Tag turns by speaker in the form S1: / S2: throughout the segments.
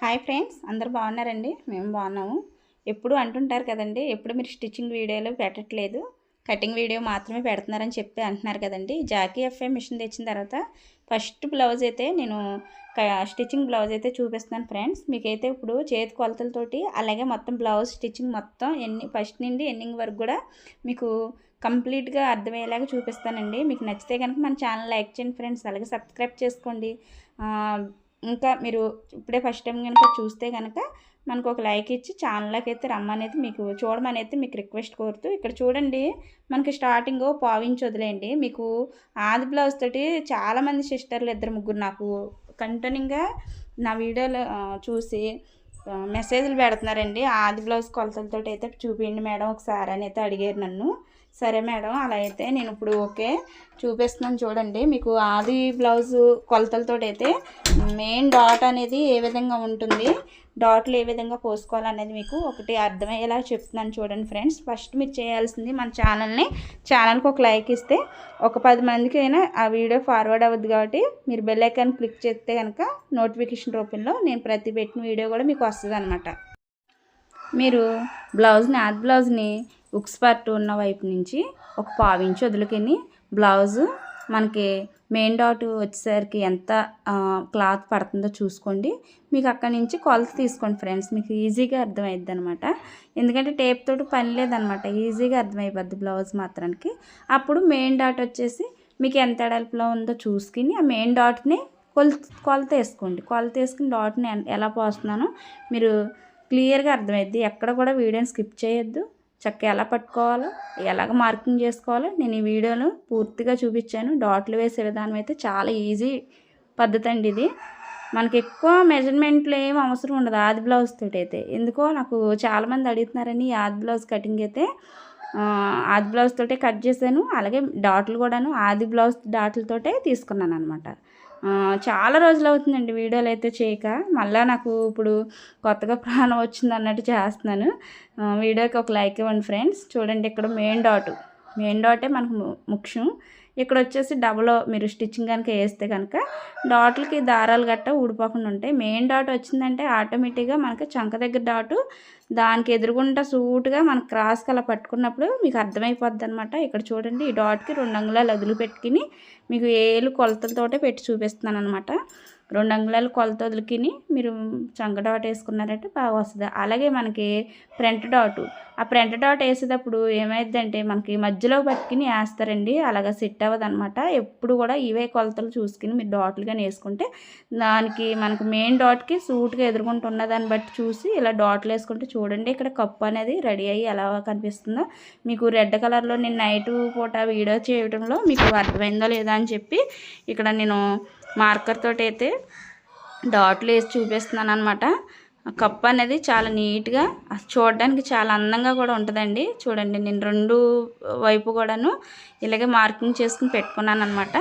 S1: Hi friends అందరు బాగున్నారండి? మేము బాగున్నాము. ఎప్పుడు అంటుంటారు కదండి ఎప్పుడు మీరు స్టిచ్చింగ్ వీడియోలు పెట్టట్లేదు. కటింగ్ వీడియో మాత్రమే పెడుతున్నారని చెప్పి అంటున్నారు కదండి. జాకీ ఎఫ్ఏ మిషన్ తెచ్చిన తర్వాత ఫస్ట్ బ్లౌజ్ అయితే నేను స్టిచ్చింగ్ బ్లౌజ్ అయితే చూపిస్తున్నాను ఫ్రెండ్స్. మీకైతే ఇప్పుడు చేతి కొలతలతోటి అలాగే మొత్తం బ్లౌజ్ స్టిచ్చింగ్ మొత్తం ఎన్ని ఫస్ట్ నుండి ఎండింగ్ వరకు కూడా మీకు కంప్లీట్గా అర్థమయ్యేలాగా చూపిస్తానండి. మీకు నచ్చితే కనుక మన ఛానల్ లైక్ చేయండి ఫ్రెండ్స్ అలాగే సబ్స్క్రైబ్ చేసుకోండి. ఇంకా మీరు ఇప్పుడే ఫస్ట్ టైం కనుక చూస్తే కనుక మనకు ఒక లైక్ ఇచ్చి ఛానల్లోకి అయితే రమ్మనేది మీకు చూడమని అయితే మీకు రిక్వెస్ట్ కోరుతూ ఇక్కడ చూడండి మనకి స్టార్టింగ్ పావించి వదిలేయండి. మీకు ఆది బ్లౌజ్ తోటి చాలామంది సిస్టర్లు ఇద్దరు ముగ్గురు నాకు కంటిన్యూగా నా వీడియోలు చూసి మెసేజ్లు పెడుతున్నారండి. ఆది బ్లౌజ్ కొలతలతో అయితే చూపించండి మేడం ఒకసారి అని అయితే అడిగారు నన్ను. సరే మేడం అలా అయితే నేను ఇప్పుడు ఓకే. చూపిస్తున్నాను చూడండి. మీకు ఆది బ్లౌజ్ కొలతలతో అయితే మెయిన్ డాట్ అనేది ఏ విధంగా ఉంటుంది డాట్లు ఏ విధంగా పోసుకోవాలనేది మీకు ఒకటి అర్థమయ్యేలా చెప్తున్నాను చూడండి ఫ్రెండ్స్. ఫస్ట్ మీరు చేయాల్సింది మన ఛానల్ని ఛానల్కి ఒక లైక్ ఇస్తే ఒక పది మందికి అయినా ఆ వీడియో ఫార్వర్డ్ అవ్వద్దు కాబట్టి మీరు బెల్ ఐకాన్ క్లిక్ చేస్తే కనుక నోటిఫికేషన్ రూపంలో నేను ప్రతి పెట్టిన వీడియో కూడా మీకు వస్తుంది మీరు బ్లౌజ్ని ఆద్ బ్లౌజ్ని ఉక్స్ పార్ట్ ఉన్న వైపు నుంచి ఒక పావించి వదులుకొని బ్లౌజు మనకి మెయిన్ డాట్ వచ్చేసరికి ఎంత క్లాత్ పడుతుందో చూసుకోండి. మీకు అక్కడి నుంచి కొలత తీసుకోండి ఫ్రెండ్స్. మీకు ఈజీగా అర్థమైద్ది అనమాట ఎందుకంటే టేప్ తోటి పని లేదనమాట ఈజీగా అర్థమైపోద్ది బ్లౌజ్ మాత్రానికి. అప్పుడు మెయిన్ డాట్ వచ్చేసి మీకు ఎంత ఎడల్పులో ఉందో చూసుకుని ఆ మెయిన్ డాట్ని కొలత కొలత వేసుకోండి. కొలత వేసుకుని డాట్ని ఎలా పోస్తున్నానో మీరు క్లియర్గా అర్థమైద్ది. ఎక్కడ కూడా వీడియోని స్కిప్ చేయొద్దు. చక్కగా ఎలా పట్టుకోవాలో ఎలాగ మార్కింగ్ చేసుకోవాలో నేను ఈ వీడియోను పూర్తిగా చూపించాను. డాట్లు వేసే విధానం అయితే చాలా ఈజీ పద్ధతి అండి ఇది. మనకి ఎక్కువ మెజర్మెంట్లు ఏం అవసరం ఉండదు. ఆది బ్లౌజ్ తోటి అయితే ఎందుకో నాకు చాలామంది అడుగుతున్నారని ఆది బ్లౌజ్ కటింగ్ అయితే. ఆది బ్లౌజ్ తోటే కట్ చేశాను. అలాగే డాట్లు కూడాను ఆది బ్లౌజ్ డాట్లతోటే తీసుకున్నాను అనమాట చాలా రోజులు అవుతుందండి వీడియోలు అయితే చేయక. మళ్ళీ నాకు ఇప్పుడు కొత్తగా ప్రాణం వచ్చింది అన్నట్టు చేస్తున్నాను. వీడియోకి ఒక లైక్ ఇవ్వండి ఫ్రెండ్స్. చూడండి ఇక్కడ మెయిన్ డాట్. మెయిన్ డాటే మనకు ముఖ్యం. ఇక్కడ వచ్చేసి డబల్ మీరు స్టిచ్చింగ్ కనుక వేస్తే కనుక డాట్లకి దారాలు గట్ట ఊడిపోకుండా ఉంటాయి. మెయిన్ డాట్ వచ్చిందంటే ఆటోమేటిక్గా మనకి చంక దగ్గర డాటు దానికి ఎదురుగుండా సూటుగా మన క్రాస్కి అలా పట్టుకున్నప్పుడు మీకు అర్థమైపోద్ది అనమాట ఇక్కడ చూడండి ఈ డాట్కి రెండు అంగుళాలు అదులు పెట్టుకుని మీకు ఏళ్ళు కొలతలతోటే పెట్టి చూపిస్తున్నాను అనమాట రెండు అంగుళాలు కొలత వదిలికిని మీరు చంక డాట్ వేసుకున్నారంటే బాగా వస్తుంది. అలాగే మనకి ఫ్రంట్ డాట్ ఆ ఫ్రంట్ డాట్ వేసేటప్పుడు ఏమైందంటే మనకి మధ్యలో పట్టుకుని వేస్తారండి. అలాగా సెట్ అవ్వదు అనమాట ఎప్పుడు కూడా ఇవే కొలతలు చూసుకుని మీరు డాట్లు కానీ వేసుకుంటే దానికి మనకి మెయిన్ డాట్కి సూట్గా ఎదుర్కొంటున్న దాన్ని బట్టి చూసి ఇలా డాట్లు వేసుకుంటే చూడండి ఇక్కడ కప్పు అనేది రెడీ అయ్యి ఎలా కనిపిస్తుందో. మీకు రెడ్ కలర్లో నేను నైట్ పూట వీడియో చేయడంలో మీకు అర్థమైందో లేదా అని చెప్పి ఇక్కడ నేను మార్కర్ తోటి అయితే డాట్లు వేసి చూపిస్తున్నాను అనమాట కప్ అనేది చాలా నీట్గా చూడడానికి చాలా అందంగా కూడా ఉంటుందండి. చూడండి నేను రెండు వైపు కూడాను ఇలాగే మార్కింగ్ చేసుకుని పెట్టుకున్నాను అనమాట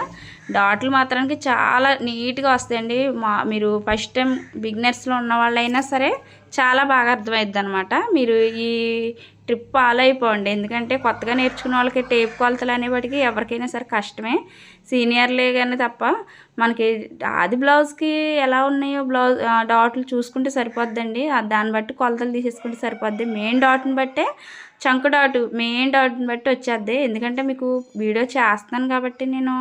S1: డాట్లు మాత్రానికి చాలా నీట్గా వస్తాయండి. మా మీరు ఫస్ట్ టైం బిగినర్స్లో ఉన్న వాళ్ళైనా సరే చాలా బాగా అర్థమైద్ది అనమాట మీరు ఈ ట్రిప్ ఫాలో అయిపోండి. ఎందుకంటే కొత్తగా నేర్చుకున్న వాళ్ళకి టేప్ కొలతలు అనేవాటికి ఎవరికైనా సరే కష్టమే. సీనియర్లే కానీ తప్ప మనకి ఆది బ్లౌజ్కి ఎలా ఉన్నాయో బ్లౌజ్ డాట్లు చూసుకుంటే సరిపోద్దండి. దాన్ని బట్టి కొలతలు తీసేసుకుంటే సరిపోద్ది. మెయిన్ డాట్ని బట్టే చంక డాట్ మెయిన్ డాట్ని బట్టి వచ్చేద్ది. ఎందుకంటే మీకు వీడియో చేస్తున్నాను కాబట్టి నేను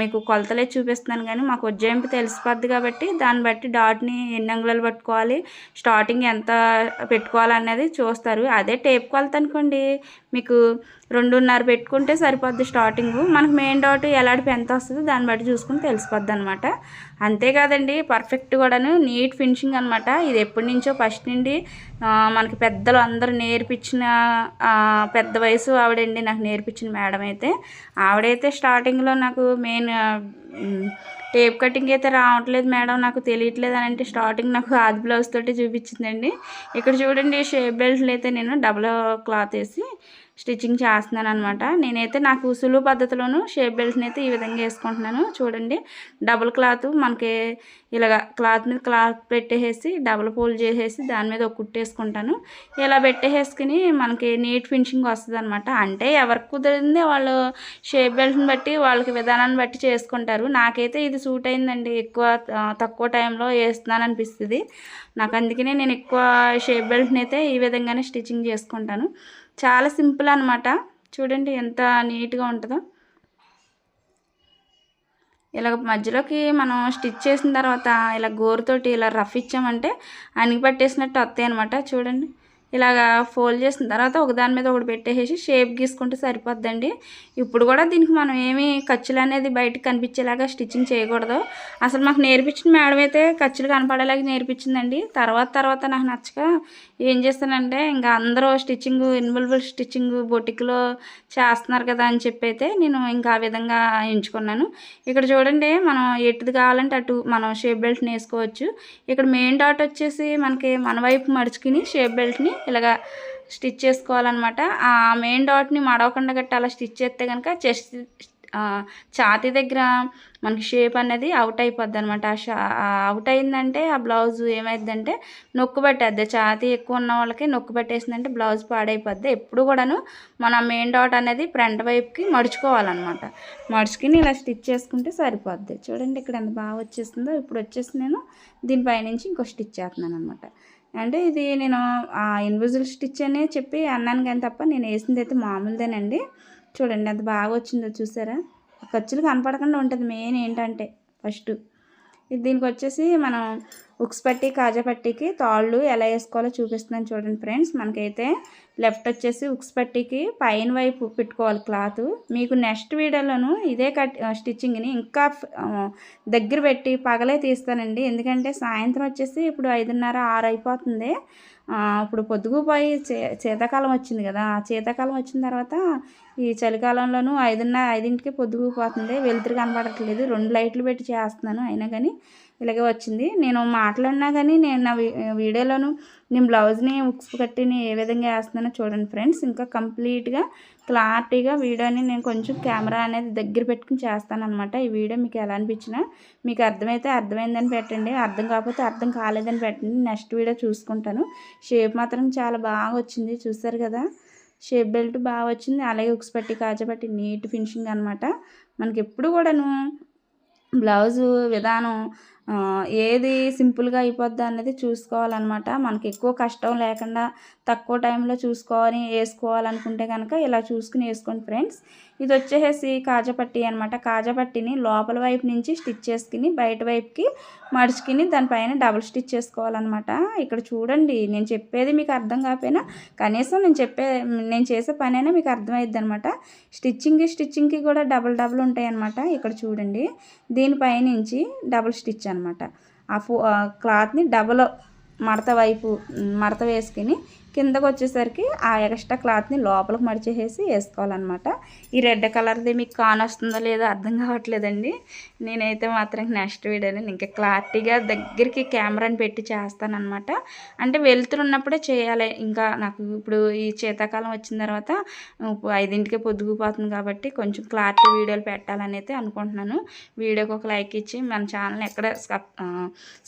S1: మీకు కొలతలే చూపిస్తున్నాను కానీ మాకు ఉజ్జాయింపు తెలిసిపోద్ది కాబట్టి దాన్ని బట్టి డాట్ని ఎన్ని అంగుళాలు పట్టుకోవాలి స్టార్టింగ్ ఎంత పెట్టుకోవాలనేది చూస్తారు. అదే టేప్ కొలత అనుకోండి. మీకు రెండున్నర పెట్టుకుంటే సరిపోద్ది స్టార్టింగ్. మనకు మెయిన్ డాట్ ఎలాంటి ఎంత వస్తుందో దాన్ని బట్టి చూసుకుని తెలిసిపోద్ది అనమాట అంతేకాదండి పర్ఫెక్ట్ కూడాను నీట్ ఫినిషింగ్ అనమాట ఇది ఎప్పటి నుంచో ఫస్ట్ నుండి మనకి పెద్దలు అందరూ నేర్పించిన పెద్ద వయసు ఆవిడండి నాకు నేర్పించిన మేడం అయితే. ఆవిడైతే స్టార్టింగ్లో నాకు మెయిన్ టేప్ కటింగ్ అయితే రావట్లేదు మేడం నాకు తెలియట్లేదు అని అంటే స్టార్టింగ్ నాకు ఆది బ్లౌజ్ తోటి చూపించిందండి. ఇక్కడ చూడండి షేప్ బెల్ట్లు అయితే నేను డబుల్ క్లాత్ వేసి స్టిచ్చింగ్ చేస్తున్నాను అనమాట నేనైతే నాకు సులువు పద్ధతిలోను షేప్ బెల్ట్ని అయితే ఈ విధంగా వేసుకుంటున్నాను. చూడండి డబుల్ క్లాత్ మనకి ఇలాగ క్లాత్ మీద క్లాత్ పెట్టేసి డబుల్ ఫోల్డ్ చేసేసి దాని మీద ఒక కుట్టేసుకుంటాను ఇలా పెట్టేసుకుని మనకి నీట్ ఫినిషింగ్ వస్తుంది అనమాట అంటే ఎవరికి కుదిరింది వాళ్ళు షేప్ బెల్ట్ని బట్టి వాళ్ళకి విధానాన్ని బట్టి చేసుకుంటారు. నాకైతే ఇది సూట్ అయిందండి. ఎక్కువ తక్కువ టైంలో వేస్తున్నాను అనిపిస్తుంది నాకు అందుకనే నేను ఎక్కువ షేప్ బెల్ట్ని అయితే ఈ విధంగానే స్టిచ్చింగ్ చేసుకుంటాను. చాలా సింపుల్ అనమాట చూడండి ఎంత నీట్గా ఉంటుందో. ఇలాగ మధ్యలోకి మనం స్టిచ్ చేసిన తర్వాత ఇలా గోరుతోటి ఇలా రఫ్ ఇచ్చామంటే అణిగి పట్టేసినట్టు వస్తాయి అనమాట చూడండి. ఇలాగా ఫోల్డ్ చేసిన తర్వాత ఒకదాని మీద ఒకటి పెట్టేసి షేప్ గీసుకుంటే సరిపోద్దండి. ఇప్పుడు కూడా దీనికి మనం ఏమి ఖర్చులు అనేది బయటకు కనిపించేలాగా స్టిచ్చింగ్ చేయకూడదు. అసలు మాకు నేర్పించిన మేడం అయితే ఖర్చులు కనపడేలాగా నేర్పించిందండి. తర్వాత తర్వాత నాకు నచ్చక ఏం చేస్తానంటే ఇంకా అందరూ స్టిచ్చింగ్ ఇన్వల్బుల్ స్టిచ్చింగ్ బొటిక్లో చేస్తున్నారు కదా అని చెప్పి అయితే నేను ఇంకా ఆ విధంగా ఎంచుకున్నాను. ఇక్కడ చూడండి మనం ఎటుది కావాలంటే అటు మనం షేప్ బెల్ట్ని వేసుకోవచ్చు. ఇక్కడ మెయిన్ డాట్ వచ్చేసి మనకి మన వైపు మడుచుకుని షేప్ బెల్ట్ని ఇలాగా స్టిచ్ చేసుకోవాలన్నమాట. ఆ మెయిన్ డాట్ని మడవకుండా గట్టి అలా స్టిచ్ చేస్తే కనుక చెస్ట్ ఛాతీ దగ్గర మనకి షేప్ అనేది అవుట్ అయిపోద్ది అనమాట ఆ షా అవుట్ అయిందంటే ఆ బ్లౌజ్ ఏమైందంటే నొక్కు పెట్టేద్ది. ఛాతీ ఎక్కువ ఉన్న వాళ్ళకి నొక్కు పెట్టేసిందంటే బ్లౌజ్ పాడైపోద్ది. ఎప్పుడు కూడాను మన మెయిన్ డాట్ అనేది ఫ్రంట్ వైపుకి మడుచుకోవాలన్నమాట. మడుచుకుని ఇలా స్టిచ్ చేసుకుంటే సరిపోద్ది. చూడండి ఇక్కడ ఎంత బాగా వచ్చేస్తుందో. ఇప్పుడు వచ్చేసి నేను దీనిపైనుంచి ఇంకో స్టిచ్ చేస్తున్నాను అనమాట అంటే ఇది నేను ఇన్విజిల్ స్టిచ్ అనే చెప్పి అన్నాను కానీ తప్ప నేను వేసింది అయితే మామూలుదేనండి. చూడండి ఎంత బాగా వచ్చిందో చూసారా? ఖర్చులు కనపడకుండా ఉంటుంది మెయిన్ ఏంటంటే ఫస్ట్ ఇది దీనికి వచ్చేసి మనం ఉక్స్ పట్టి కాజా పట్టీకి తాళ్ళు ఎలా వేసుకోవాలో చూపిస్తున్నాను చూడండి ఫ్రెండ్స్. మనకైతే లెఫ్ట్ వచ్చేసి ఉక్స్ పట్టికి పైన వైపు పెట్టుకోవాలి క్లాత్. మీకు నెక్స్ట్ వీడియోలోను ఇదే కట్ స్టిచ్చింగ్ని ఇంకా దగ్గర పెట్టి పగలే తీస్తానండి. ఎందుకంటే సాయంత్రం వచ్చేసి ఇప్పుడు ఐదున్నర ఆరు అయిపోతుంది. ఇప్పుడు పొద్దుగుపోయి చే శీతాకాలం వచ్చింది కదా ఆ శీతాకాలం వచ్చిన తర్వాత ఈ చలికాలంలోనూ ఐదున్నర ఐదింటికి పొద్దుగుపోతుంది వెలుతురు కనపడట్లేదు. రెండు లైట్లు పెట్టి చేస్తున్నాను. అయినా కానీ ఇలాగే వచ్చింది. నేను మాట్లాడినా కానీ నేను నా వీడియోలోను నేను బ్లౌజ్ని ఉక్స్ కట్టిని ఏ విధంగా వేస్తున్నానో చూడండి ఫ్రెండ్స్. ఇంకా కంప్లీట్గా క్లారిటీగా వీడియోని నేను కొంచెం కెమెరా అనేది దగ్గర పెట్టుకుని చేస్తాను అనమాట ఈ వీడియో మీకు ఎలా అనిపించినా మీకు అర్థమైతే అర్థమైందని పెట్టండి. అర్థం కాకపోతే అర్థం కాలేదని పెట్టండి. నెక్స్ట్ వీడియో చూసుకుంటాను. షేప్ మాత్రం చాలా బాగా వచ్చింది. చూసారు కదా? షేప్ బెల్ట్ బాగా వచ్చింది. అలాగే ఉక్స్ పట్టి కాజపట్టి నీట్ ఫినిషింగ్ అనమాట మనకి ఎప్పుడు కూడాను బ్లౌజు విధానం ఏది సింపుల్గా అయిపోద్ది అనేది చూసుకోవాలన్నమాట. మనకి ఎక్కువ కష్టం లేకుండా తక్కువ టైంలో చూసుకోవాలి వేసుకోవాలనుకుంటే కనుక ఇలా చూసుకుని వేసుకోండి ఫ్రెండ్స్. ఇది వచ్చేసి కాజపట్టి అనమాట కాజపట్టిని లోపల వైపు నుంచి స్టిచ్ చేసుకుని బయట వైపుకి మడుచుకుని దానిపైన డబుల్ స్టిచ్ చేసుకోవాలన్నమాట. ఇక్కడ చూడండి నేను చెప్పేది మీకు అర్థం కాకపోయినా కనీసం నేను చెప్పే నేను చేసే పనైనా మీకు అర్థమైద్ది అనమాట స్టిచ్చింగ్కి స్టిచ్చింగ్కి కూడా డబుల్ డబుల్ ఉంటాయి అనమాట ఇక్కడ చూడండి దీనిపైనుంచి డబుల్ స్టిచ్ అనమాట ఆ ఫో ఆ క్లాత్ని డబల్ మడత వైపు మడత వేసుకుని కిందకు వచ్చేసరికి ఆ ఎక్స్ట్రా క్లాత్ని లోపలికి మడిచేసేసి వేసుకోవాలన్నమాట. ఈ రెడ్ కలర్ది మీకు కానొస్తుందో లేదో అర్థం కావట్లేదండి. నేనైతే మాత్రం నెక్స్ట్ వీడియోని ఇంకా క్లారిటీగా దగ్గరికి కెమెరాని పెట్టి చేస్తానమాట అంటే వెళ్తురు ఉన్నప్పుడే చేయాలి. ఇంకా నాకు ఇప్పుడు ఈ శీతాకాలం వచ్చిన తర్వాత ఐదింటికే పొద్దుగుపోతుంది కాబట్టి కొంచెం క్లారిటీ వీడియోలు పెట్టాలని అయితే అనుకుంటున్నాను. వీడియోకి ఒక లైక్ ఇచ్చి మన ఛానల్ ఎక్కడ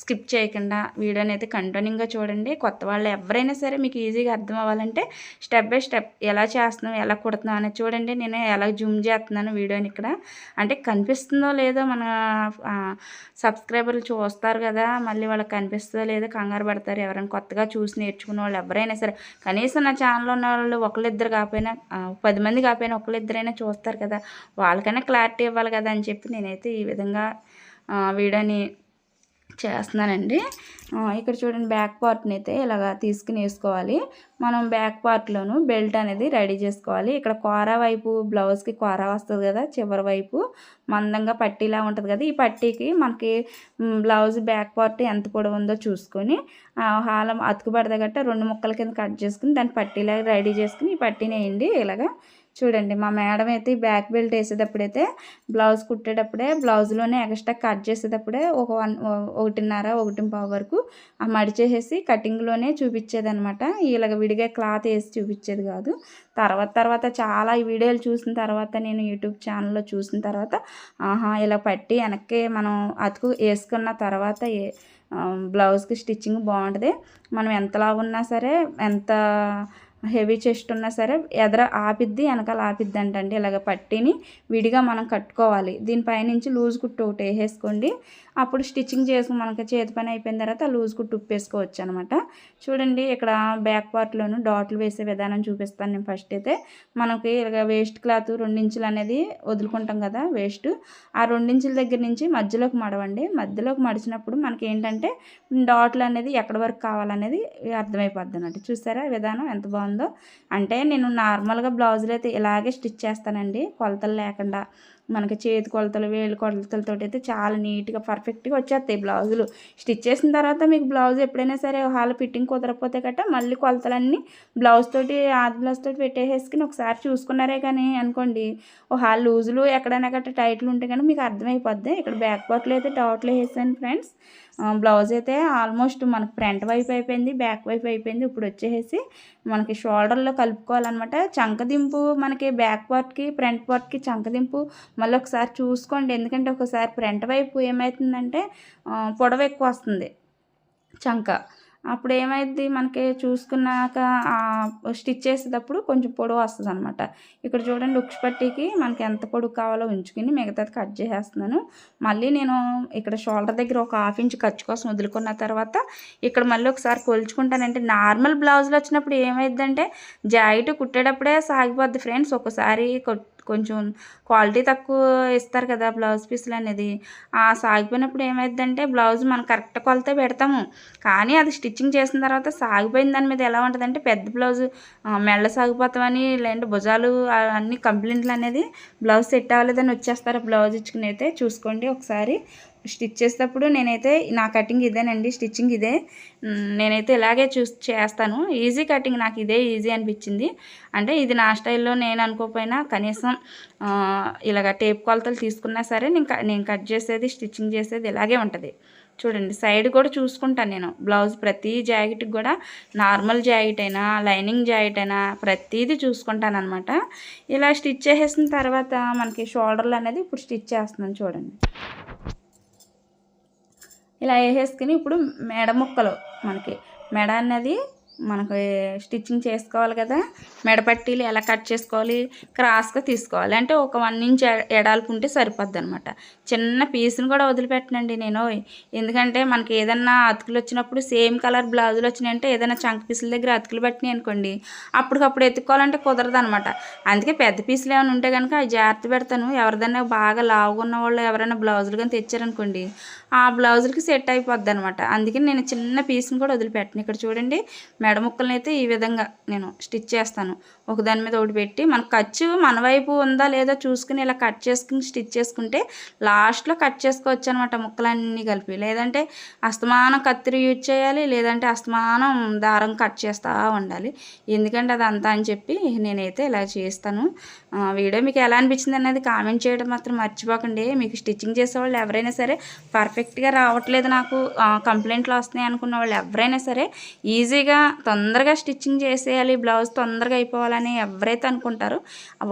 S1: స్కిప్ చేయకుండా వీడియోని అయితే కంటిన్యూగా చూడండి. కొత్త వాళ్ళు ఎవరైనా సరే మీకు ఈజీగా అర్థం అవ్వాలంటే స్టెప్ బై స్టెప్ ఎలా చేస్తున్నాం ఎలా కుడుతున్నాం అనేది చూడండి. నేను ఎలా జూమ్ చేస్తున్నాను వీడియోని ఇక్కడ. అంటే కనిపిస్తుందో లేదో మన సబ్స్క్రైబర్లు చూస్తారు కదా మళ్ళీ వాళ్ళకి కనిపిస్తుందో లేదో కంగారు పడతారు. ఎవరైనా కొత్తగా చూసి నేర్చుకునే వాళ్ళు ఎవరైనా సరే కనీసం నా ఛానల్లో ఉన్న వాళ్ళు ఒకళ్ళిద్దరు కాకపోయినా పది మంది కాకపోయినా ఒకళ్ళిద్దరైనా చూస్తారు కదా వాళ్ళకైనా క్లారిటీ ఇవ్వాలి కదా అని చెప్పి నేనైతే ఈ విధంగా వీడియోని చేస్తున్నానండి. ఇక్కడ చూడండి బ్యాక్ పార్ట్ని అయితే ఇలాగ తీసుకుని వేసుకోవాలి మనం బ్యాక్ పార్ట్లోను బెల్ట్ అనేది రెడీ చేసుకోవాలి. ఇక్కడ కూర వైపు బ్లౌజ్కి కోర వస్తుంది కదా చివరి వైపు మందంగా పట్టీలా ఉంటుంది కదా ఈ పట్టీకి మనకి బ్లౌజ్ బ్యాక్ పార్ట్ ఎంత పొడవు ఉందో చూసుకొని హాలం అతుకుబడద గట్ట రెండు ముక్కల కింద కట్ చేసుకుని దాన్ని పట్టీలాగా రెడీ చేసుకుని ఈ పట్టీని వేయండి. ఇలాగా చూడండి మా మేడం అయితే ఈ బ్యాక్ బెల్ట్ వేసేటప్పుడైతే బ్లౌజ్ కుట్టేటప్పుడే బ్లౌజ్లోనే ఎక్స్ట్రా కట్ చేసేటప్పుడే ఒక వన్ ఒకటిన్నర ఒకటి పావు వరకు ఆ మడిచేసేసి కటింగ్లోనే చూపించేదనమాట ఇలాగ విడిగా క్లాత్ వేసి చూపించేది కాదు. తర్వాత తర్వాత చాలా ఈ వీడియోలు చూసిన తర్వాత నేను యూట్యూబ్ ఛానల్లో చూసిన తర్వాత ఆహా ఇలా పట్టి వెనక్కి మనం అతుకు వేసుకున్న తర్వాత ఏ బ్లౌజ్కి స్టిచ్చింగ్ బాగుంటుంది. మనం ఎంతలా ఉన్నా సరే ఎంత హెవీ చెస్ట్ ఉన్నా సరే ఎదర ఆపిద్ది వెనకాల ఆపిద్ది అంటండి ఇలాగ పట్టిని విడిగా మనం కట్టుకోవాలి. దీనిపైనుంచి లూజ్ కుట్టు ఒకటి వేసేసుకోండి. అప్పుడు స్టిచ్చింగ్ చేసుకుని మనకి చేతి పని అయిపోయిన తర్వాత లూజ్ కుట్టు ఉప్పేసుకోవచ్చు అనమాట చూడండి ఇక్కడ బ్యాక్ పార్ట్లోను డాట్లు వేసే విధానం చూపిస్తాను నేను ఫస్ట్ అయితే. మనకి ఇలాగ వేస్ట్ క్లాత్ రెండించులు అనేది వదులుకుంటాం కదా వేస్ట్. ఆ రెండించుల దగ్గర నుంచి మధ్యలోకి మడవండి. మధ్యలోకి మడిచినప్పుడు మనకి ఏంటంటే డాట్లు అనేది ఎక్కడి వరకు కావాలనేది అర్థమైపోద్ది అన్నట్టు చూసారా విధానం ఎంత బాగుందో? అంటే నేను నార్మల్గా బ్లౌజులు అయితే ఇలాగే స్టిచ్ చేస్తానండి. కొలతలు లేకుండా. మనకి చేతి కొలతలు వేలు కొలతలతో అయితే చాలా నీట్గా పర్ఫెక్ట్గా వచ్చేస్తాయి బ్లౌజులు. స్టిచ్ చేసిన తర్వాత మీకు బ్లౌజ్ ఎప్పుడైనా సరే హాల్ ఫిట్టింగ్ కుదరకపోతే గట్ట మళ్ళీ కొలతలన్నీ బ్లౌజ్ తోటి ఆది బ్లౌజ్ తోటి పెట్టేసేసుకుని ఒకసారి చూసుకున్నారే కానీ అనుకోండి. ఓ హాల్ లూజులు ఎక్కడైనా గట్ట టైట్లు ఉంటే కానీ మీకు అర్థమైపోద్ది. ఇక్కడ బ్యాక్ పార్ట్లో అయితే డాట్లు వేసాను ఫ్రెండ్స్. బ్లౌజ్ అయితే ఆల్మోస్ట్ మనకు ఫ్రంట్ వైపు అయిపోయింది బ్యాక్ వైపు అయిపోయింది. ఇప్పుడు వచ్చేసి మనకి షోల్డర్లో కలుపుకోవాలన్నమాట. చంకదింపు మనకి బ్యాక్ పార్ట్కి ఫ్రంట్ పార్ట్కి చంకదింపు మళ్ళీ ఒకసారి చూసుకోండి. ఎందుకంటే ఒకసారి ఫ్రంట్ వైపు ఏమవుతుందంటే పొడవ ఎక్కువ వస్తుంది చంక. అప్పుడు ఏమైద్ది మనకి చూసుకున్నాక స్టిచ్ చేసేటప్పుడు కొంచెం పొడవు వస్తుంది అనమాట ఇక్కడ చూడండి ఉక్స్ పట్టీకి మనకి ఎంత పొడుగు కావాలో ఉంచుకుని మిగతాది కట్ చేసేస్తున్నాను. మళ్ళీ నేను ఇక్కడ షోల్డర్ దగ్గర ఒక హాఫ్ ఇంచ్ ఖర్చు కోసం వదులుకున్న తర్వాత ఇక్కడ మళ్ళీ ఒకసారి కొలుచుకుంటానంటే నార్మల్ బ్లౌజులు వచ్చినప్పుడు ఏమైందంటే జాకెట్ కుట్టేటప్పుడే సాగిపోద్ది ఫ్రెండ్స్. ఒకసారి కొంచెం క్వాలిటీ తక్కువ ఇస్తారు కదా బ్లౌజ్ పీసులు అనేది. ఆ సాగిపోయినప్పుడు ఏమైందంటే బ్లౌజ్ మనం కరెక్ట్ కొలతే పెడతాము. కానీ అది స్టిచ్చింగ్ చేసిన తర్వాత సాగిపోయిన దాని మీద ఎలా ఉంటుందంటే పెద్ద బ్లౌజ్ మెళ్ళ సాగిపోతామని లేదంటే భుజాలు అన్ని కంప్లైంట్లు అనేది బ్లౌజ్ సెట్ అవ్వలేదని వచ్చేస్తారు బ్లౌజ్ ఇచ్చుకుని అయితే. చూసుకోండి ఒకసారి. స్టిచ్ చేసేటప్పుడు నేనైతే నా కటింగ్ ఇదేనండి స్టిచ్చింగ్ ఇదే. నేనైతే ఇలాగే చూస్ చేస్తాను. ఈజీ కటింగ్ నాకు ఇదే ఈజీ అనిపించింది. అంటే ఇది నా స్టైల్లో నేను అనుకోపోయినా కనీసం ఇలాగ టేప్ కొలతలు తీసుకున్నా సరే నేను నేను కట్ చేసేది స్టిచ్చింగ్ చేసేది ఇలాగే ఉంటుంది. చూడండి సైడ్ కూడా చూసుకుంటాను నేను. బ్లౌజ్ ప్రతి జాకెట్కి కూడా నార్మల్ జాకెట్ అయినా లైనింగ్ జాకెట్ అయినా ప్రతిదీ చూసుకుంటాను అనమాట ఇలా స్టిచ్ చేసేసిన తర్వాత మనకి షోల్డర్లు అనేది ఇప్పుడు స్టిచ్ చేస్తున్నాను చూడండి. ఇలా వేసేసుకుని ఇప్పుడు మెడ ముక్కలు మనకి. మెడ అన్నది మనకు స్టిచ్చింగ్ చేసుకోవాలి కదా. మెడపట్టీలు ఎలా కట్ చేసుకోవాలి? క్రాస్గా తీసుకోవాలి. అంటే ఒక వన్ ఇంచ్ ఎడాల్పు ఉంటే సరిపోద్ది అనమాట చిన్న పీస్ని కూడా వదిలిపెట్టనండి నేను. ఎందుకంటే మనకి ఏదన్నా అతుకులు వచ్చినప్పుడు సేమ్ కలర్ బ్లౌజులు వచ్చినాయంటే ఏదైనా చంక పీసుల దగ్గర అతుకులు పెట్టినాయి అనుకోండి అప్పటికప్పుడు ఎత్తుకోవాలంటే కుదరదు అనమాట అందుకే పెద్ద పీసులు ఏమైనా ఉంటే కనుక అవి జాగ్రత్త పెడతాను. ఎవరిదైనా బాగా లావుగా వాళ్ళు ఎవరైనా బ్లౌజులు కానీ తెచ్చారనుకోండి ఆ బ్లౌజులకి సెట్ అయిపోద్ది అనమాట అందుకని నేను చిన్న పీస్ని కూడా వదిలిపెట్టను. ఇక్కడ చూడండి మెడ ముక్కల్ని అయితే ఈ విధంగా నేను స్టిచ్ చేస్తాను. ఒక దాని మీద ఒకటి పెట్టి మన ఖర్చు మన వైపు ఉందా లేదా చూసుకుని ఇలా కట్ చేసుకుని స్టిచ్ చేసుకుంటే లాస్ట్లో కట్ చేసుకోవచ్చు అనమాట ముక్కలన్నీ కలిపి. లేదంటే అస్తమానం కత్తిరి యూజ్ చేయాలి లేదంటే అస్తమానం దారం కట్ చేస్తూ ఉండాలి. ఎందుకంటే అది అంతా అని చెప్పి నేనైతే ఇలా చేస్తాను. వీడియో మీకు ఎలా అనిపించింది అనేది కామెంట్ చేయడం మాత్రం మర్చిపోకండి. మీకు స్టిచ్చింగ్ చేసేవాళ్ళు ఎవరైనా సరే పర్ఫెక్ట్ పర్ఫెక్ట్గా రావట్లేదు నాకు. కంప్లైంట్లు వస్తున్నాయి అనుకున్న వాళ్ళు ఎవరైనా సరే ఈజీగా తొందరగా స్టిచ్చింగ్ చేసేయాలి బ్లౌజ్ తొందరగా అయిపోవాలని ఎవరైతే అనుకుంటారో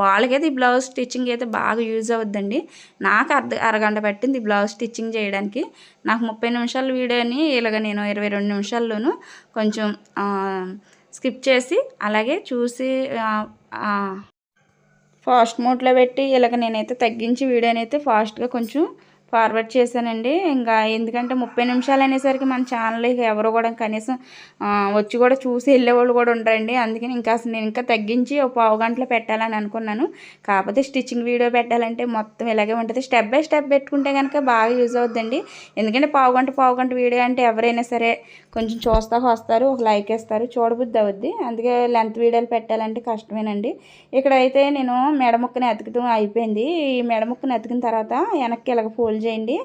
S1: వాళ్ళకైతే ఈ బ్లౌజ్ స్టిచ్చింగ్ అయితే బాగా యూజ్ అవుద్దండి. నాకు అర్ధ అరగంట పట్టింది బ్లౌజ్ స్టిచ్చింగ్ చేయడానికి. నాకు ముప్పై నిమిషాల వీడియోని ఇలాగ నేను ఇరవై రెండు నిమిషాల్లోనూ కొంచెం స్కిప్ చేసి అలాగే చూసి ఫాస్ట్ మోడ్లో పెట్టి ఇలాగ నేనైతే తగ్గించి వీడియోని అయితే ఫాస్ట్గా కొంచెం ఫార్వర్డ్ చేశానండి. ఇంకా ఎందుకంటే ముప్పై నిమిషాలు అనేసరికి మన ఛానల్ ఎవరు కూడా కనీసం వచ్చి కూడా చూసి వెళ్ళేవాళ్ళు కూడా ఉంటారండి అందుకని ఇంకా నేను ఇంకా తగ్గించి ఒక పావు గంటలో పెట్టాలని అనుకున్నాను. కాకపోతే స్టిచ్చింగ్ వీడియో పెట్టాలంటే మొత్తం ఇలాగే ఉంటుంది. స్టెప్ బై స్టెప్ పెట్టుకుంటే కనుక బాగా యూజ్ అవుతుందండి ఎందుకంటే పావు గంట పావు గంట వీడియో అంటే ఎవరైనా సరే కొంచెం చూస్తా వస్తారు ఒక లైక్ వేస్తారు చూడబుద్ది అవుద్ది. అందుకే లెంత్ వీడియోలు పెట్టాలంటే కష్టమేనండి. ఇక్కడైతే నేను మెడ ముక్కని అతుకుతూ అయిపోయింది. ఈ మెడ ముక్కని అతికిన తర్వాత వెనక్కి ఇలాగ ఫోల్డ్ ఫోల్డ్ చేయండి.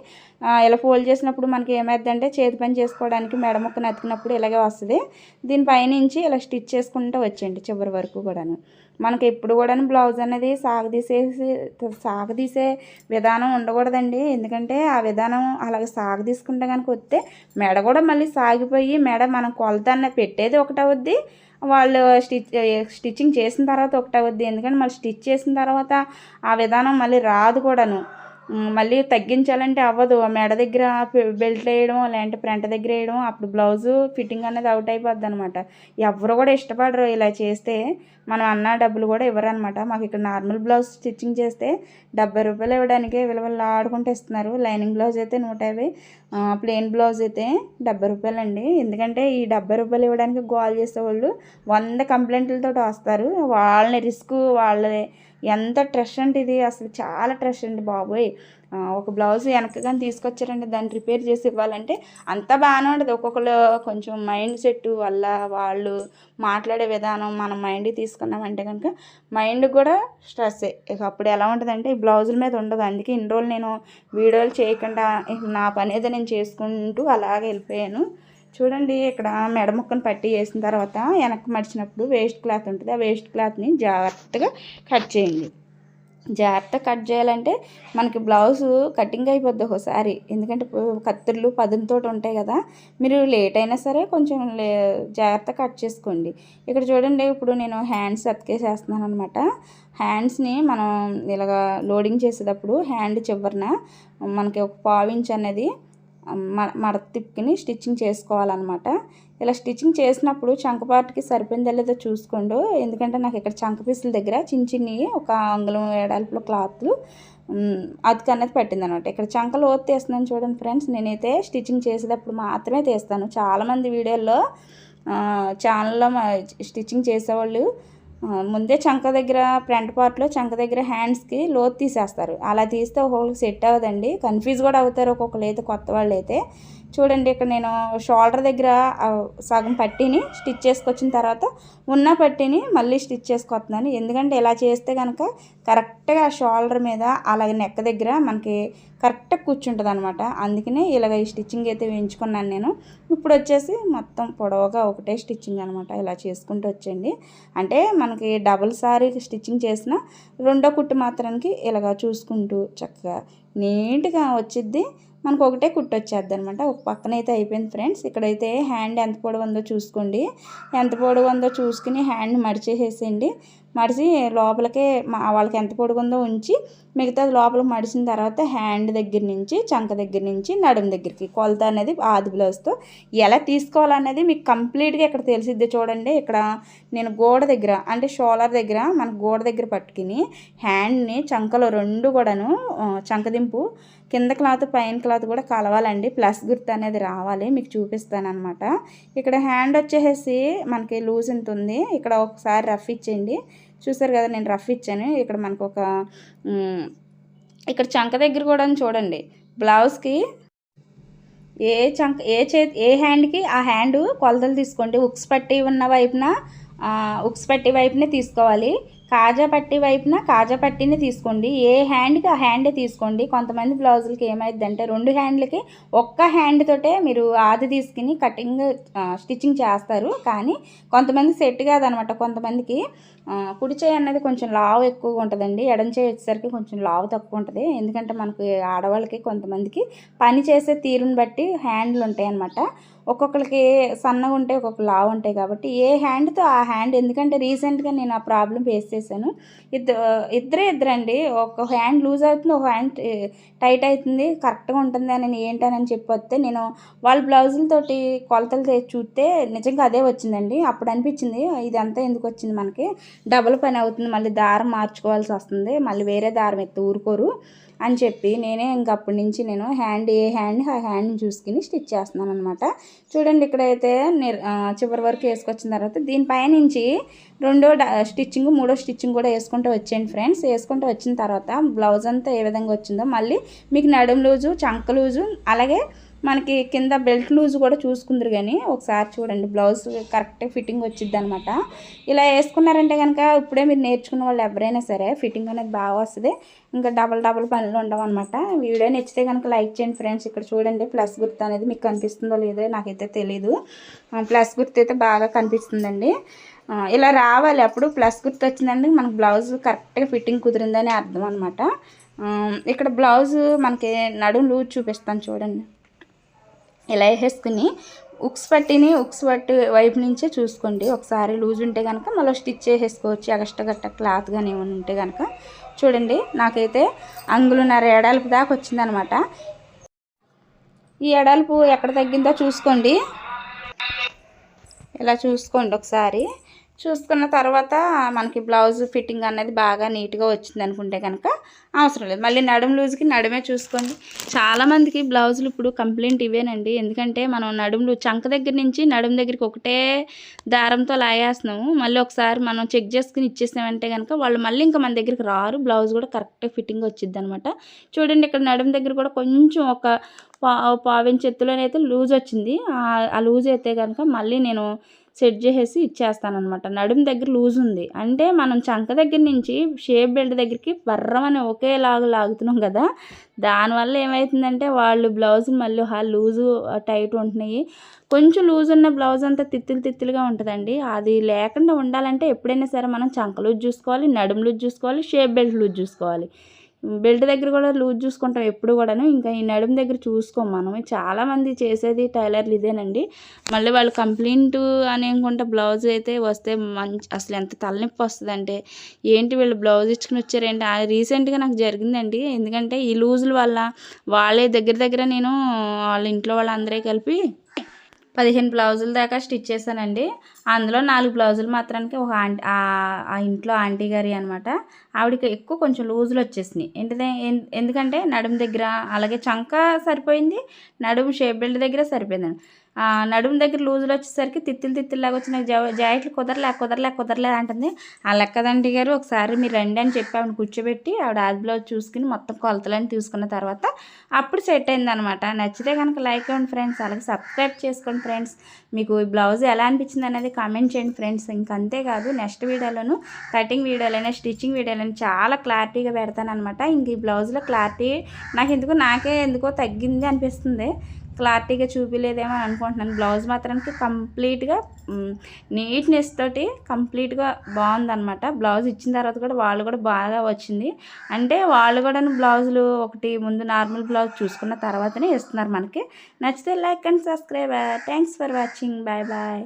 S1: ఇలా ఫోల్డ్ చేసినప్పుడు మనకి ఏమైందంటే చేతి పని చేసుకోవడానికి మెడ ముక్కను అతికినప్పుడు ఇలాగే వస్తుంది. దీనిపైనుంచి ఇలా స్టిచ్ చేసుకుంటూ వచ్చేయండి చివరి వరకు కూడాను. మనకి ఎప్పుడు కూడా బ్లౌజ్ అనేది సాగదీసేసి సాగదీసే విధానం ఉండకూడదండి. ఎందుకంటే ఆ విధానం అలాగే సాగదీసుకుంటే కనుక వస్తే మెడ కూడా మళ్ళీ సాగిపోయి మెడ మనం కొలతన్న పెట్టేది ఒకటవుద్ది. వాళ్ళు స్టిచ్ స్టిచ్చింగ్ చేసిన తర్వాత ఒకటవుద్ది. ఎందుకంటే మళ్ళీ స్టిచ్ చేసిన తర్వాత ఆ విధానం మళ్ళీ రాదు కూడాను. మళ్ళీ తగ్గించాలంటే అవ్వదు. మెడ దగ్గర బెల్ట్ వేయడం లేదంటే ఫ్రంట్ దగ్గర వేయడం అప్పుడు బ్లౌజు ఫిట్టింగ్ అనేది అవుట్ అయిపోద్ది అనమాట ఎవరు కూడా ఇష్టపడరు ఇలా చేస్తే. మనం అన్న డబ్బులు కూడా ఇవ్వరు అనమాట మాకు ఇక్కడ నార్మల్ బ్లౌజ్ స్టిచ్చింగ్ చేస్తే డెబ్బై రూపాయలు ఇవ్వడానికి విలువలు ఆడుకుంటూ ఇస్తున్నారు. లైనింగ్ బ్లౌజ్ అయితే నూట యాభై ప్లెయిన్ బ్లౌజ్ అయితే డెబ్బై రూపాయలండి. ఎందుకంటే ఈ డెబ్బై రూపాయలు ఇవ్వడానికి గోల్ చేసేవాళ్ళు వంద కంప్లైంట్లతో వస్తారు. వాళ్ళని రిస్క్ వాళ్ళ ఎంత ట్రష్ అంటే ఇది? అసలు చాలా ట్రష్ అండి బాబోయ్. ఒక బ్లౌజ్ వెనకగాని తీసుకొచ్చారంటే దాన్ని రిపేర్ చేసి ఇవ్వాలంటే అంత బాగానే ఉంటుంది ఒక్కొక్కరు కొంచెం మైండ్ సెట్ వల్ల వాళ్ళు మాట్లాడే విధానం మన మైండ్ తీసుకున్నామంటే కనుక మైండ్ కూడా స్ట్రెస్సే. ఇక అప్పుడు ఎలా ఉంటుందంటే ఈ బ్లౌజుల మీద ఉండదు. అందుకే ఇన్ని రోజులు నేను వీడియోలు చేయకుండా నా పని ఏదో నేను చేసుకుంటూ అలాగే వెళ్ళిపోయాను. చూడండి ఇక్కడ మెడ ముక్కను పట్టి వేసిన తర్వాత వెనక్కి మడిచినప్పుడు వేస్ట్ క్లాత్ ఉంటుంది. ఆ వేస్ట్ క్లాత్ని జాగ్రత్తగా కట్ చేయండి. జాగ్రత్త కట్ చేయాలంటే మనకి బ్లౌజ్ కటింగ్ అయిపోద్ది ఒకసారి ఎందుకంటే కత్తుర్లు పదులతో ఉంటాయి కదా. మీరు లేట్ అయినా సరే కొంచెం లే జాగ్రత్త కట్ చేసుకోండి. ఇక్కడ చూడండి ఇప్పుడు నేను హ్యాండ్స్ అతికేసేస్తున్నాను అనమాట హ్యాండ్స్ని మనం ఇలాగ లోడింగ్ చేసేటప్పుడు హ్యాండ్ చివరిన మనకి ఒక పావించ్ అనేది మడ తిప్పుకుని స్టిచ్చింగ్ చేసుకోవాలన్నమాట. ఇలా స్టిచ్చింగ్ చేసినప్పుడు చంకపాటుకి సరిపోయిందో లేదో చూసుకోండు. ఎందుకంటే నాకు ఇక్కడ చంక పీసుల దగ్గర చిన్న చిన్నవి ఒక అంగుళం వేడాల్పులో క్లాత్లు అతికి అనేది పట్టింది అనమాట ఇక్కడ చంకలు ఓత్ తీస్తున్నాను చూడండి ఫ్రెండ్స్. నేనైతే స్టిచ్చింగ్ చేసేటప్పుడు మాత్రమే తీస్తాను. చాలామంది వీడియోల్లో ఛానల్లో స్టిచ్చింగ్ చేసేవాళ్ళు ముందే చంక దగ్గర ఫ్రంట్ పార్ట్లో చంక దగ్గర హ్యాండ్స్కి లోతు తీసేస్తారు. అలా తీస్తే ఒక్కొక్కరికి సెట్ అవ్వదండి. కన్ఫ్యూజ్ కూడా అవుతారు ఒక్కొక్కరు అయితే కొత్త వాళ్ళు అయితే చూడండి ఇక్కడ నేను షోల్డర్ దగ్గర సగం పట్టీని స్టిచ్ చేసుకొచ్చిన తర్వాత ఉన్న పట్టీని మళ్ళీ స్టిచ్ చేసుకొస్తున్నాను. ఎందుకంటే ఇలా చేస్తే కనుక కరెక్ట్గా షోల్డర్ మీద అలాగే నెక్ దగ్గర మనకి కరెక్ట్గా కూర్చుంటుంది అనమాట అందుకనే ఇలాగ ఈ స్టిచ్చింగ్ అయితే వేయించుకున్నాను నేను. ఇప్పుడు వచ్చేసి మొత్తం పొడవుగా ఒకటే స్టిచ్చింగ్ అనమాట. ఇలా చేసుకుంటూ వచ్చేయండి. అంటే మనకి డబుల్ సారీ స్టిచ్చింగ్ చేసిన రెండో కుట్టు మాత్రానికి ఇలాగ చూసుకుంటూ చక్కగా నీట్గా వచ్చిద్ది. మనకు ఒకటే కుట్టు వచ్చేద్ది అనమాట ఒక పక్కన అయితే అయిపోయింది ఫ్రెండ్స్. ఇక్కడైతే హ్యాండ్ ఎంత పొడవు ఉందో చూసుకోండి. ఎంత పొడవు ఉందో చూసుకుని హ్యాండ్ మడిచేసేసేయండి మడిచి లోపలికే మా వాళ్ళకి ఎంత పొడుగుందో ఉంచి మిగతాది లోపల మడిచిన తర్వాత హ్యాండ్ దగ్గర నుంచి చంక దగ్గర నుంచి నడుము దగ్గరికి. కొలత అనేది ఆది బ్లౌజ్తో. ఎలా తీసుకోవాలనేది మీకు కంప్లీట్గా ఇక్కడ తెలిసిద్ది చూడండి. ఇక్కడ నేను గోడ దగ్గర అంటే షోలర్ దగ్గర మన గోడ దగ్గర పట్టుకుని హ్యాండ్ని చంకలో రెండు కూడాను చంకదింపు కింద క్లాత్ పైన క్లాత్ కూడా కలవాలండి. ప్లస్ గుర్తు అనేది రావాలి. మీకు చూపిస్తాను అనమాట ఇక్కడ హ్యాండ్ వచ్చేసి మనకి లూజ్ ఎంత ఉంది ఇక్కడ ఒకసారి రఫ్ ఇచ్చేయండి. చూసారు కదా నేను రఫ్ ఇచ్చాను. ఇక్కడ మనకు ఒక ఇక్కడ చంక దగ్గర కూడా చూడండి. బ్లౌజ్కి ఏ చంక ఏ చేతి ఏ హ్యాండ్కి ఆ హ్యాండ్ కొలతలు తీసుకోండి. ఉక్స్ పట్టి ఉన్న వైపున ఉక్స్ పట్టి వైపునే తీసుకోవాలి. కాజా పట్టి వైపున కాజా పట్టిని తీసుకోండి. ఏ హ్యాండ్కి ఆ హ్యాండే తీసుకోండి. కొంతమంది బ్లౌజులకి ఏమైందంటే రెండు హ్యాండ్లకి ఒక్క హ్యాండ్ తోటే మీరు ఆది తీసుకుని కటింగ్ స్టిచ్చింగ్ చేస్తారు. కానీ కొంతమంది సెట్ కాదనమాట. కొంతమందికి కుడి చేయి అన్నది కొంచెం లావు ఎక్కువగా ఉంటుందండి. ఎడం చేయి వచ్చేసరికి కొంచెం లావు తక్కువ ఉంటుంది. ఎందుకంటే మనకి ఆడవాళ్ళకి కొంతమందికి పని చేసే తీరుని బట్టి హ్యాండ్లు ఉంటాయి అన్నమాట. ఒక్కొక్కరికి సన్నగా ఉంటాయి ఒక్కొక్క లావు ఉంటాయి కాబట్టి ఏ హ్యాండ్తో ఆ హ్యాండ్ ఎందుకంటే రీసెంట్గా నేను ఆ ప్రాబ్లం ఫేస్ చేశాను. ఇద్దరు ఇద్దరే ఇద్దరండి. ఒక హ్యాండ్ లూజ్ అవుతుంది ఒక హ్యాండ్ టైట్ అవుతుంది కరెక్ట్గా ఉంటుంది అని ఏంటని చెప్పి వస్తే నేను వాళ్ళ బ్లౌజులతోటి కొలతలు తెచ్చి చూస్తే నిజంగా అదే వచ్చిందండి. అప్పుడు అనిపించింది ఇదంతా ఎందుకు వచ్చింది మనకి? డబుల్ పని అవుతుంది మళ్ళీ దారం మార్చుకోవాల్సి వస్తుంది మళ్ళీ వేరే దారం ఎత్తి ఊరుకోరు అని చెప్పి నేనే ఇంకప్పటి నుంచి నేను హ్యాండ్ ఏ హ్యాండ్ ఆ హ్యాండ్ని చూసుకుని స్టిచ్ చేస్తున్నాను అనమాట చూడండి ఇక్కడైతే నిర్ చివరి వరకు వేసుకొచ్చిన తర్వాత దీనిపైనుంచి రెండో డ- స్టిచ్చింగ్ మూడో స్టిచ్చింగ్ కూడా వేసుకుంటూ వచ్చేయండి ఫ్రెండ్స్. వేసుకుంటూ వచ్చిన తర్వాత బ్లౌజ్ అంతా ఏ విధంగా వచ్చిందో మళ్ళీ మీకు నడుం లూజు చంక లూజు అలాగే మనకి కింద బెల్ట్ లూజ్ కూడా చూసుకుందరు కానీ ఒకసారి చూడండి బ్లౌజ్ కరెక్ట్ ఫిట్టింగ్ వచ్చింది అనమాట ఇలా వేసుకున్నారంటే కనుక ఇప్పుడే మీరు నేర్చుకున్న వాళ్ళు ఎవరైనా సరే ఫిట్టింగ్ అనేది బాగా వస్తుంది. ఇంకా డబల్ డబల్ పనులు ఉండవు అనమాట వీడియో నచ్చితే కనుక లైక్ చేయండి ఫ్రెండ్స్. ఇక్కడ చూడండి ప్లస్ గుర్తు అనేది మీకు కనిపిస్తుందో లేదో నాకైతే తెలీదు. ప్లస్ గుర్తు అయితే బాగా కనిపిస్తుందండి. ఇలా రావాలి. అప్పుడు ప్లస్ గుర్తు వచ్చిందండి మనకు బ్లౌజ్ కరెక్ట్గా ఫిట్టింగ్ కుదిరిందని అర్థం అనమాట ఇక్కడ బ్లౌజ్ మనకి నడుము లూజ్ చూపిస్తాను చూడండి. ఇలా వేసేసుకుని ఉక్స్ పట్టిని ఉక్స్ పట్టి వైపు నుంచే చూసుకోండి. ఒకసారి లూజ్ ఉంటే కనుక మళ్ళీ స్టిచ్ చేసేసుకోవచ్చు. అగస్ట గట్ట క్లాత్ కానీ ఏమైనా ఉంటే కనుక చూడండి నాకైతే అంగులున్నర ఎడల్పు దాకా వచ్చిందనమాట. ఈ ఎడల్పు ఎక్కడ తగ్గిందో చూసుకోండి. ఇలా చూసుకోండి ఒకసారి. చూసుకున్న తర్వాత మనకి బ్లౌజ్ ఫిట్టింగ్ అనేది బాగా నీట్గా వచ్చింది అనుకుంటే కనుక అవసరం లేదు. మళ్ళీ నడుము లూజ్కి నడుమే చూసుకోండి. చాలామందికి బ్లౌజులు ఇప్పుడు కంప్లైంట్ ఇవేనండి. ఎందుకంటే మనం నడుములు చంక దగ్గర నుంచి నడుము దగ్గరికి ఒకటే దారంతో లాగేస్తున్నాము. మళ్ళీ ఒకసారి మనం చెక్ చేసుకుని ఇచ్చేసామంటే కనుక వాళ్ళు మళ్ళీ ఇంకా మన దగ్గరికి రారు. బ్లౌజ్ కూడా కరెక్ట్గా ఫిట్టింగ్ వచ్చింది అనమాట చూడండి ఇక్కడ నడుము దగ్గర కూడా కొంచెం ఒక పా పావించి ఎత్తులోనైతే లూజ్ వచ్చింది. ఆ లూజ్ అయితే కనుక మళ్ళీ నేను సెట్ చేసేసి ఇచ్చేస్తానమాట నడుము దగ్గర లూజ్ ఉంది. అంటే మనం చంక దగ్గర నుంచి షేప్ బెల్ట్ దగ్గరికి బర్రమని ఒకేలాగా లాగుతున్నాం కదా దానివల్ల ఏమవుతుందంటే వాళ్ళు బ్లౌజ్ మళ్ళీ ఆ లూజు టైట్ ఉంటున్నాయి. కొంచెం లూజ్ ఉన్న బ్లౌజ్ అంతా తిత్తులు తిత్తులుగా ఉంటుందండి. అది లేకుండా ఉండాలంటే ఎప్పుడైనా సరే మనం చంక లూజ్ చూసుకోవాలి నడుము లూజ్ చూసుకోవాలి షేప్ బెల్ట్ లూజ్ చూసుకోవాలి. బెల్ట్ దగ్గర కూడా లూజ్ చూసుకుంటాం ఎప్పుడు కూడాను. ఇంకా ఈ నడుము దగ్గర చూసుకోం మనం చాలామంది చేసేది టైలర్లు ఇదేనండి. మళ్ళీ వాళ్ళు కంప్లైంట్ అని అనుకుంటే బ్లౌజ్ అయితే వస్తే మంచి అసలు ఎంత తలనొప్పి వస్తుందంటే ఏంటి వీళ్ళు బ్లౌజ్ ఇచ్చుకుని వచ్చారేంటి? ఆ రీసెంట్గా నాకు జరిగిందండి. ఎందుకంటే ఈ లూజుల వల్ల వాళ్ళే దగ్గర దగ్గర నేను వాళ్ళ ఇంట్లో వాళ్ళందరూ కలిపి పదిహేను బ్లౌజుల దాకా స్టిచ్ చేశానండి. అందులో నాలుగు బ్లౌజులు మాత్రానికి ఒక ఆంటీ ఆ ఇంట్లో ఆంటీ గారి అనమాట ఆవిడకి ఎక్కువ కొంచెం లూజులు వచ్చేసినాయి. ఏంటిదే ఎన్- ఎందుకంటే నడుము దగ్గర అలాగే చంక సరిపోయింది నడుము షేప్ బెల్ట్ దగ్గర సరిపోయిందండి. నడుము దగ్గర లూజులు వచ్చేసరికి తిత్తులు తిత్తుల్లాగా వచ్చి నాకు జా- జాకెట్లు కుదరలే కుదరలే కుదరలే అంటుంది. ఆ లెక్కదండి గారు ఒకసారి మీరు రండి అని చెప్పి ఆవిడ కూర్చోబెట్టి ఆవిడ ఆది బ్లౌజ్ చూసుకుని మొత్తం కొలతలని తీసుకున్న తర్వాత అప్పుడు సెట్ అయిందనమాట. నచ్చితే కనుక లైక్ అవ్వండి ఫ్రెండ్స్ అలాగే సబ్స్క్రైబ్ చేసుకోండి ఫ్రెండ్స్. మీకు ఈ బ్లౌజ్ ఎలా అనిపించింది అనేది కామెంట్ చేయండి ఫ్రెండ్స్. ఇంకంతేకాదు నెక్స్ట్ వీడియోలోను కటింగ్ వీడియోలైనా స్టిచ్చింగ్ వీడియోలైనా చాలా క్లారిటీగా పెడతాను అనమాట ఇంక ఈ బ్లౌజ్లో క్లారిటీ నాకు ఎందుకో నాకే ఎందుకో తగ్గింది అనిపిస్తుంది. క్లారిటీగా చూపించలేదేమో అని అనుకుంటున్నాను. బ్లౌజ్ మాత్రానికి కంప్లీట్గా నీట్నెస్ తోటి కంప్లీట్గా బాగుందన్నమాట. బ్లౌజ్ ఇచ్చిన తర్వాత కూడా వాళ్ళు కూడా బాగా వచ్చింది. అంటే వాళ్ళు కూడా బ్లౌజులు ఒకటి ముందు నార్మల్ బ్లౌజ్ చూసుకున్న తర్వాతనే ఇస్తున్నారు మనకి. నచ్చితే like and subscribe. Thanks for watching. Bye bye.